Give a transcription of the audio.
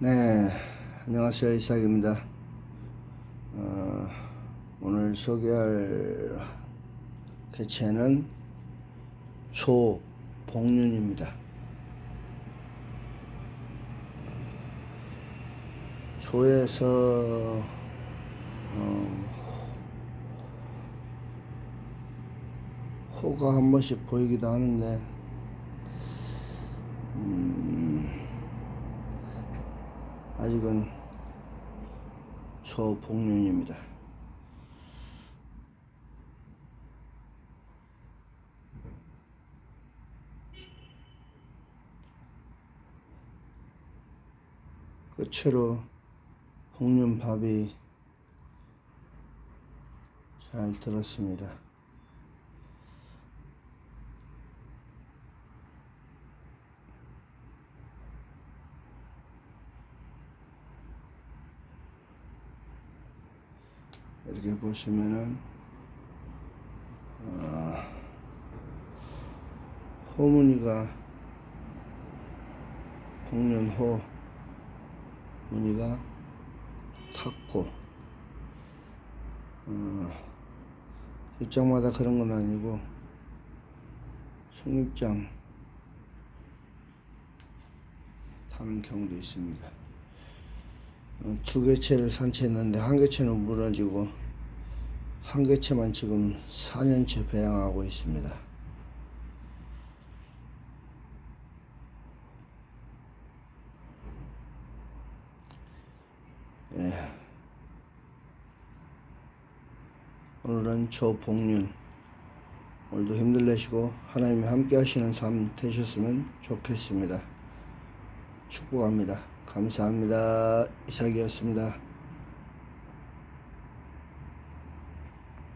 네, 안녕하세요. 이삭입니다. 어, 오늘 소개할 개체는 초복륜입니다. 조에서 어, 호가 한 번씩 보이기도 하는데 아직은 초복륜입니다. 끝으로 복륜밥이 잘 들었습니다. 이렇게 보시면은 어, 호무늬가 복륜호 무늬가 탔고 어, 입장마다 그런 건 아니고 송입장 타는 경우도 있습니다. 어, 두 개체를 산채했는데 한 개체는 무너지고 한 개체만 지금 4년째 배양하고 있습니다. 예. 오늘은 초복륜 오늘도 힘들내시고 하나님이 함께 하시는 삶 되셨으면 좋겠습니다. 축복합니다. 감사합니다. 이삭이었습니다.